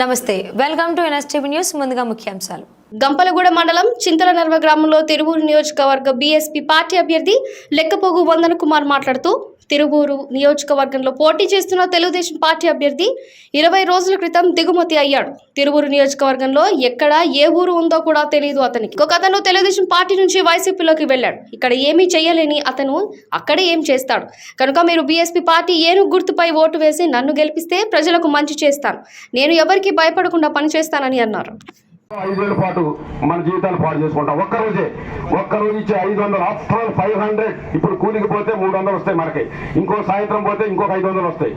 నమస్తే welcome to NSTV news ముందుగా ముఖ్యాంశాలు. గంపలగూడ మండలం చింతలనర్వ గ్రామంలో తిరువూరు నియోజకవర్గ బీఎస్పీ పార్టీ అభ్యర్థి లెక్కపోగు వందన కుమార్ మాట్లాడుతూ తిరువూరు నియోజకవర్గంలో పోటీ చేస్తున్న తెలుగుదేశం పార్టీ అభ్యర్థి ఇరవై రోజుల క్రితం దిగుమతి అయ్యాడు. తిరువూరు నియోజకవర్గంలో ఎక్కడ ఏ ఊరు ఉందో కూడా తెలియదు అతనికి. ఒక అతను తెలుగుదేశం పార్టీ నుంచి వైసీపీలోకి వెళ్ళాడు. ఇక్కడ ఏమీ చేయలేని అతను అక్కడే ఏం చేస్తాడు? కనుక మీరు బీఎస్పీ పార్టీ ఏను గుర్తుపై ఓటు వేసి నన్ను గెలిపిస్తే ప్రజలకు మంచి చేస్తాను. నేను ఎవరికి భయపడకుండా పనిచేస్తానని అన్నారు. ఐదేళ్ళ పాటు మన జీవితాలు పాడు చేసుకుంటాం. ఒక్కరోజే ఒక్కరోజు ఒక్క రోజు ఇచ్చే ఐదు వందలు ఆఫ్టర్ ఫైవ్ హండ్రెడ్. ఇప్పుడు కూలికి పోతే మూడు వందలు వస్తాయి మనకి. ఇంకో సాయంత్రం పోతే ఇంకొక ఐదు వందలు వస్తాయి.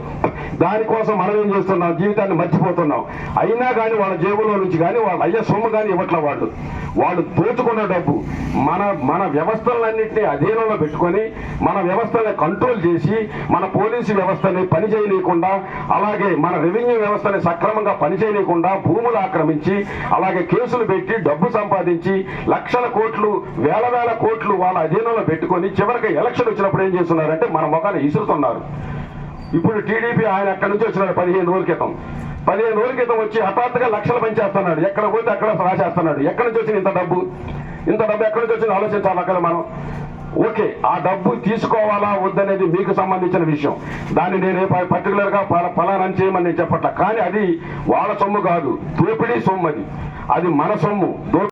దానికోసం మనం ఏం చేస్తున్నాం? జీవితాన్ని మర్చిపోతున్నాం. అయినా కానీ వాళ్ళ జేబులో నుంచి కానీ వాళ్ళ అయ్య సొమ్ము కానీ ఇవ్వట్ల వాళ్ళు. వాళ్ళు దోచుకున్న డబ్బు మన మన వ్యవస్థలన్నింటినీ అధీనంలో పెట్టుకొని మన వ్యవస్థని కంట్రోల్ చేసి మన పోలీసు వ్యవస్థని పనిచేయలేకుండా అలాగే మన రెవెన్యూ వ్యవస్థని సక్రమంగా పనిచేయలేకుండా భూములు ఆక్రమించి అలాగే కేసులు పెట్టి డబ్బు సంపాదించి లక్షల కోట్లు వేల వేల కోట్లు వాళ్ళ అధీనంలో పెట్టుకొని చివరికి ఎలక్షన్ వచ్చినప్పుడు ఏం చేస్తున్నారంటే మన ముఖాన్ని ఇసురుతున్నారు. ఇప్పుడు టీడీపీ ఆయన అక్కడి నుంచి వచ్చినాడు? పదిహేను రోజుల క్రితం. పదిహేను రోజుల క్రితం వచ్చి హఠాత్తుగా లక్షలు పనిచేస్తున్నాడు ఎక్కడ పోతే అక్కడ రాసేస్తున్నాడు. ఎక్కడి నుంచి వచ్చింది ఇంత డబ్బు? ఇంత డబ్బు ఎక్కడి నుంచి వచ్చింది? ఆలోచించాలి అక్కడ మనం. ఓకే ఆ డబ్బు తీసుకోవాలా వద్దనేది మీకు సంబంధించిన విషయం. దాన్ని నేను పర్టికులర్గా ఫలానా చేయమని నేను చెప్పట్ల. కానీ అది వాళ్ళ సొమ్ము కాదు. దోపిడీ సొమ్ము అది. అది మన సొమ్ము.